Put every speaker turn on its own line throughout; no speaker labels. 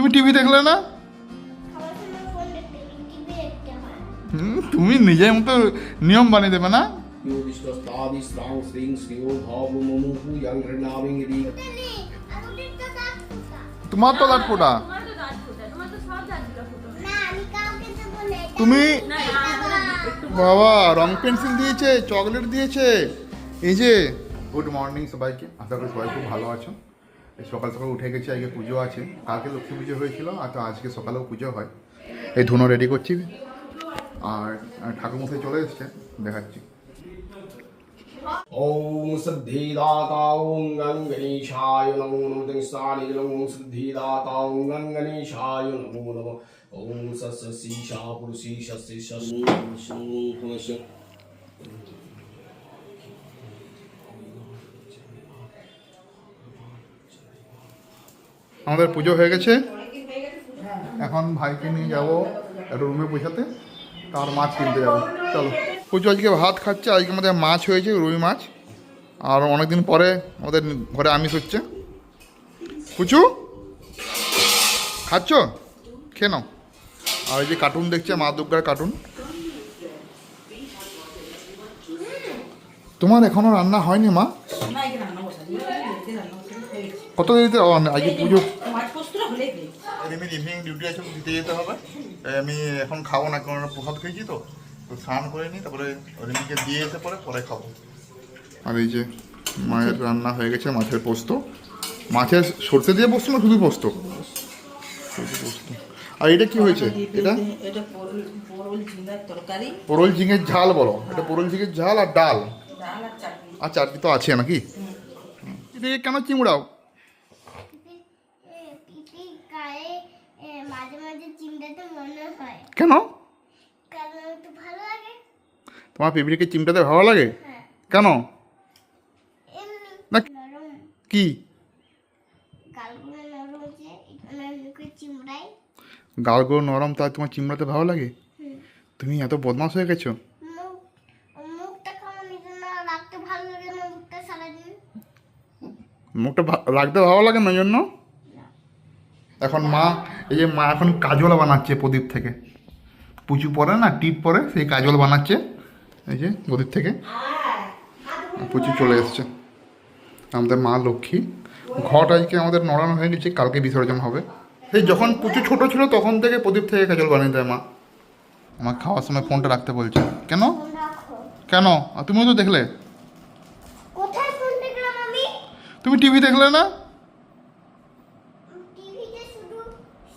তুমি টিভি দেখলে না? তুমি নিজের মতো নিয়ম বানিয়ে দেবে না? তোমার তো লাট ফোটা। তুমি বাবা রং পেন্সিল দিয়েছে চকলেট দিয়েছে। এই যে গুড মর্নিং সবাইকে আশা করি সবাই খুব ভালো আছো। সকাল সকাল উঠে গেছি আজকে পুজো আছে কালকে লক্ষ্মী পুজো হয়েছিল আর তো আজকে সকালেও পুজো হয় এই ধুনো রেডি করছি আর আর ঠাকুরমশাই চলে এসছে দেখাচ্ছি
ॐ सिद्धिदाता ॐ गं गणेशाय नमो नमः स्थाने ॐ सिद्धिदाता ॐ गं गणेशाय नमो नमः ॐ सस्य शीशा पुरुषी शस्य शस्य
আমাদের পুজো হয়ে গেছে। এখন ভাইকে নিয়ে যাব একটু রুমে পৌঁছাতে তার মাছ কিনতে যাব। চলো। পুজো আজকে ভাত খাচ্ছে, আজকে আমাদের মাছ হয়েছে, রুই মাছ। আর অনেকদিন পরে আমাদের ঘরে আমিষ হচ্ছে। পুচু, খাচ্ছ? খেয়ে নাও। আর এই যে কার্টুন দেখছে, মা দুর্গার কার্টুন তোমার এখনও রান্না হয়নি, মা? কত দেরিতে ও, আজকে পুজো
মাছ পোস্তটা হলে গেছে
ইভিনিং ডিউটি আছে দিতে যেতে হবে। আমি এখন খাব না কারণ প্রসাদ খেয়েছি তো। তো স্নান করে নিই তারপরে রিমিকে দিয়ে এসে পরে পরে খাব। আর এই যে মায়ের রান্না হয়ে গেছে মাছের পোস্ত। মাছের সর্ষে দিয়ে পোস্ত না শুধু পোস্ত? পোস্ত। আর এটা কি হয়েছে? এটা?
এটা পরল
ঝিঙের ঝাল বলো। এটা পোরল ঝিঙের ঝাল আর ডাল?
ডাল আর চাটনি।
তো আছে নাকি? এটাকে কেন চিমড়াও
এ, পিপি গায়ে এ, মাঝে মাঝে চিমটাতে মনে হয়।
কেন?
কারণ একটু ভালো লাগে।
তোমার পিঁপড়িকে চিমটাতে ভালো লাগে?
হ্যাঁ।
কেন? না। কি?
গালগুলো নরম
তাই তোমার চিমড়াতে ভালো লাগে? তুমি এত বদমাশ হয়ে গেছো?
মুখটা রাখতে ভালো লাগে না
জন্য? এখন মা এই যে মা এখন কাজল বানাচ্ছে প্রদীপ থেকে। পুজো পরে না টিপ পরে সেই কাজল বানাচ্ছে এই যে প্রদীপ থেকে। পুজো চলে এসছে। আমাদের মা লক্ষ্মী। ঘট আজকে আমাদের নড়ানো হয়ে গেছে কালকে বিসর্জন হবে। সেই যখন পুজো ছোট ছিল তখন থেকে প্রদীপ থেকে কাজল বানিয়ে দেয় মা। আমার খাওয়ার সময় ফোনটা রাখতে বলছে। কেন? কেন? আর তুমিও তো দেখলে। তুমি টিভি দেখলে না
টিভিতে শুধু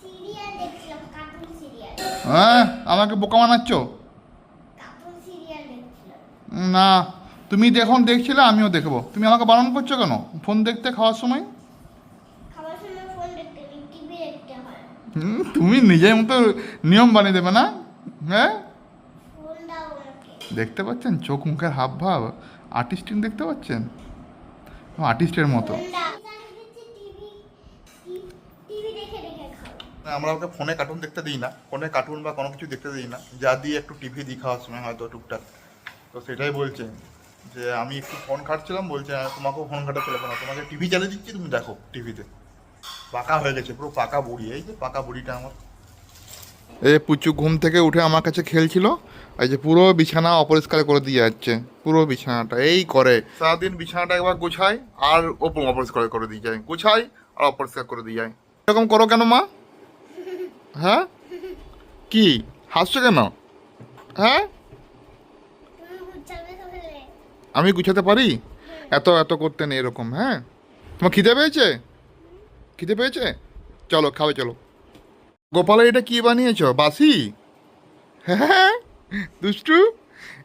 সিরিয়াল দেখছিলাম কার্টুন সিরিয়াল
হ্যাঁ? আমাকে বোকা বানাচ্ছ? না তুমি যখন দেখছিলে আমিও দেখব। তুমি আমাকে বারণ করছ কেন? ফোন দেখতে খাওয়ার সময়? তুমি নিজের মতো নিয়ম বানিয়ে দেবে না? হ্যাঁ? দেখতে পাচ্ছেন? চোখ মুখের হাব ভাব আর্টিস্টিং দেখতে পাচ্ছেন? আর্টিস্টের মতো
ফোন দাও টিভি টিভি দেখে দেখে খাও
আমরা ওকে ফোনে কার্টুন দেখতে দিই না। ফোনে কার্টুন বা কোনো কিছু দেখতে দিই না। যা দিয়ে একটু টিভি দিই খাওয়ার সময় হয়তো টুকটাক। তো সেটাই বলছে যে আমি একটু ফোন ঘাটছিলাম। বলছে তোমাকেও ফোন ঘাটাতে লাগবে না তোমাকে টিভি চালিয়ে দিচ্ছি তুমি দেখো টিভিতে পাকা হয়ে গেছে পুরো পাকা বুড়ি। এই যে পাকা বুড়িটা আমার। এই পুচু ঘুম থেকে উঠে আমার কাছে খেলছিল। এই যে পুরো বিছানা অপরিষ্কার করে দিয়ে যাচ্ছে। পুরো বিছানাটা এই করে। সারাদিন বিছানাটা একবার গোছায় আর ওপর অপরিষ্কার করে দিয়ে যায়। গোছায় আর অপরিষ্কার করে দিয়ে যায়। এরকম করো কেন মা? হ্যাঁ? কি? হাসছো কেন? হ্যাঁ? আমি গুছাতে পারি? এত এত করতে নেই এরকম হ্যাঁ? তোমার খিদে পেয়েছে? খিদে পেয়েছে? চলো, খাবে, চলো। গোপালের এটা কি বানিয়েছ? বাসি? হ্যাঁ? দুষ্টু?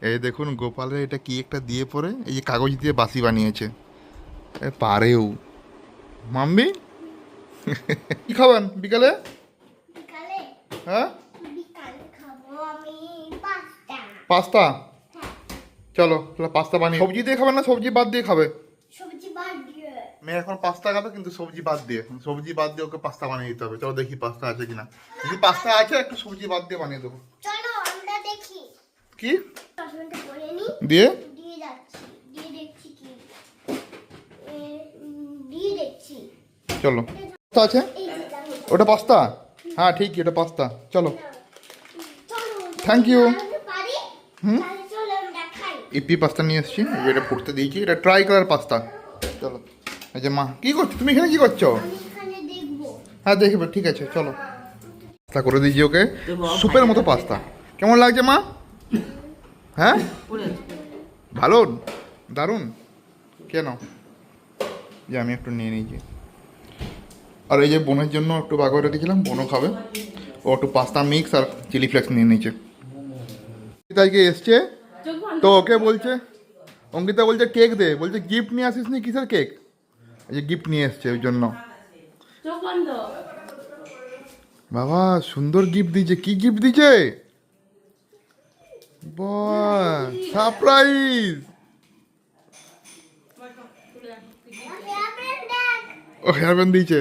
এই দেখুন গোপালের এটা কি একটা দিয়ে পরে? এই যে কাগজ দিয়ে বাসি বানিয়েছে। পারেও। মাম্মি? কি খাবেন বিকালে? হ্যাঁ?
পাস্তা?
চলো, তাহলে পাস্তা বানিয়ে সবজি দিয়ে খাবে না সবজি বাদ দিয়ে খাবে? মেয়ে এখন পাস্তা খাবে, কিন্তু সবজি বাদ দিয়ে। সবজি বাদ দিয়ে ওকে পাস্তা বানিয়ে দিতে হবে। চলো দেখি পাস্তা আছে কিনা। যদি পাস্তা আছে, একটু সবজি বাদ দিয়ে বানিয়ে দেবো। কি? দিয়ে? চলো। আছে? ওটা পাস্তা? হ্যাঁ ঠিক এটা পাস্তা। চলো।
থ্যাংক পারি
হুম? ইপি পাস্তা নিয়ে এসেছি এটা ফুটতে দিয়েছি, এটা ট্রাই করার পাস্তা। চলো। আচ্ছা মা, কী করছ? তুমি এখানে কী করছ? হ্যাঁ দেখবে, ঠিক আছে, চলো। পাস্তা করে দিয়েছি ওকে। সুপের মতো পাস্তা। কেমন লাগছে মা? হ্যাঁ? ভালো? দারুণ? কেন? যে আমি একটু নিয়ে নিয়েছি। আর এই যে বোনের জন্য একটু বাগ করে রেখেছিলাম, বোনও খাবে। ও একটু পাস্তা মিক্স আর চিলি ফ্লেক্স নিয়ে নিয়েছে। তাইকে এসছে, তো ওকে বলছে, অঙ্কিতা বলছে কেক দে। বলছে গিফট নিয়ে আসিস নি কিসের কেক এই যে গিফট নিয়ে এসছে ওই জন্য। বাবা, সুন্দর গিফট দিয়েছে। কি গিফট দিয়েছে? সারপ্রাইজ ও হেয়ার ব্যান্ড দিয়েছে।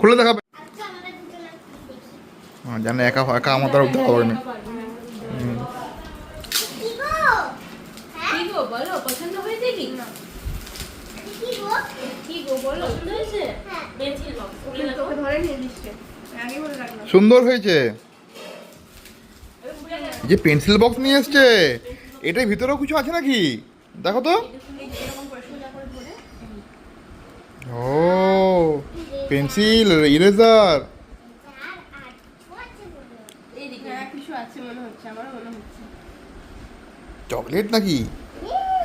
খুলে দেখাবে
আচ্ছা
হ্যাঁ, জানে একা একা আমার দ্বারা উদ্ধার হবে না
হ্যাঁ?
হয়েছে
হ্যাঁ।
সুন্দর হয়েছে। যে পেন্সিল বক্স নিয়ে এসছে, এটার ভিতরেও কিছু আছে নাকি? দেখো তো। ও পেন্সিল ইরেজার চকলেট নাকি?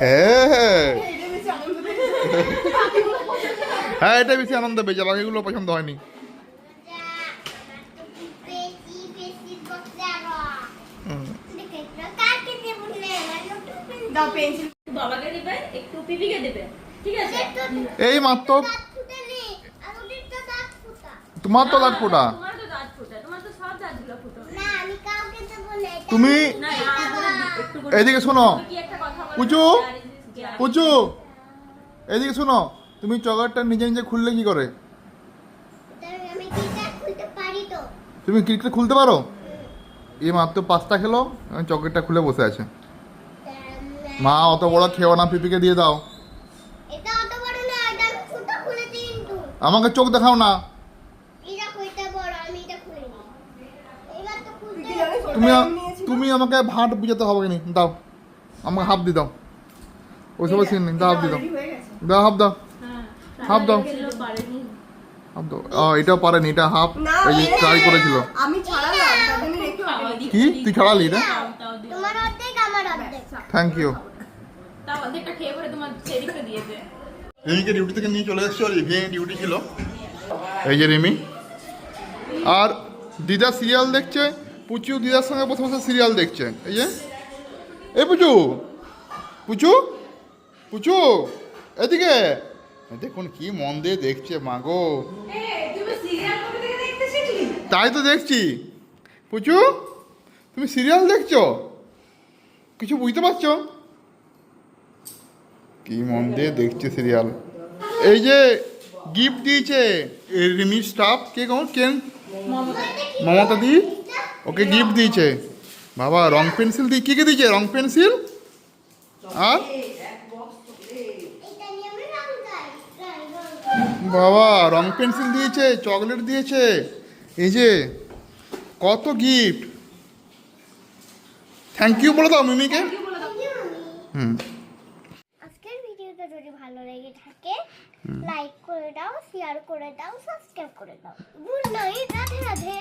হ্যাঁ হ্যাঁ। হ্যাঁ এটা বেশি আনন্দ পেয়েছে, বাকিগুলো পছন্দ হয়নি
যা আমার তো খুব বেশি বেশি করতে আরও
হুম।
দেখে কাকে দেব না আমার নতুন পেন
দাও পেন্সিল।
বাবাকে দেবে? একটু পিপিকে দেবে? ঠিক আছে?
এই মাত্র তোমার তো দাঁত ফোটা।
তোমার তো দাঁত ফোটা। তোমার তো সব দাঁতগুলো ফুটো।
না আমি কাউকে দেব না এটা
তুমি- এইদিকে শোনো।
যে-
পুচু। এদিকে শোনো। তুমি চকলেটটা নিজে নিজে খুললে কি করে? তুমি ক্রিকেট খুলতে পারো? এই মাত্র পাঁচটা খেলো। এখন চকলেটটা খুলে বসে আছে। মা অত বড় খেও না পিপিকে দিয়ে দাও।
এটা অত বড় না এটা আমি ফুটা খুলেছি কিন্তু।
আমাকে চোখ দেখাও না।
এটা কইটা বড় আমি এটা খুলিনি। এবার তো খুলতে
তুই
তুমি? তুমি আমাকে ভাট বুঝাতে হবে না দাও। আমাকে হাফ দি দাও। ওইসব সিন নেই দাও হাফ দি দাও। দাও হাফ দাও।
হ্যাঁ
হাফ দাও। হাফ দাও। এটাও পারেনি এটা হাফ। ট্রাই করেছিল।
আমি ছাড়ালাম
কি? তুই ছাড়ালি না
তাও তাও দিও।
তোমার অর্ধেক আমার অর্ধেক
থ্যাংক ইউ
তাও অর্ধেকটা খেয়ে পরে তোমার সেদিকটা দিয়েছে।
রিমিকে ডিউটি থেকে নিয়ে চলে এসেছি আর ইভিনিং ডিউটি ছিল। এই যে রিমি। আর দিদা সিরিয়াল দেখছে পুচু দিদার সঙ্গে বসে বসে সিরিয়াল দেখছে। এই যে। এই পুচু পুচু পুচু এদিকে। দেখুন কি মন দিয়ে দেখছে মাগো তাই তো দেখছি। পুচু তুমি সিরিয়াল দেখছ? কিছু বুঝতে পারছ? কি মন দিয়ে দেখছে সিরিয়াল এই যে গিফট দিয়েছে রিমি স্টাফ কে কেমন কেন? মমতা দি? ওকে গিফট দিয়েছে। বাবা রং পেন্সিল দিয়ে কি কে দিয়েছে? রং পেন্সিল? আর। বাবা রং পেন্সিল দিয়েছে চকলেট দিয়েছে। এই যে কত গিফট থ্যাংক ইউ বলে দাও মিমিকে. হুম।
আজকের ভিডিওটা যদি ভালো লেগে থাকে লাইক করে দাও শেয়ার করে দাও সাবস্ক্রাইব করে দাও। Good night Radhe Radhe.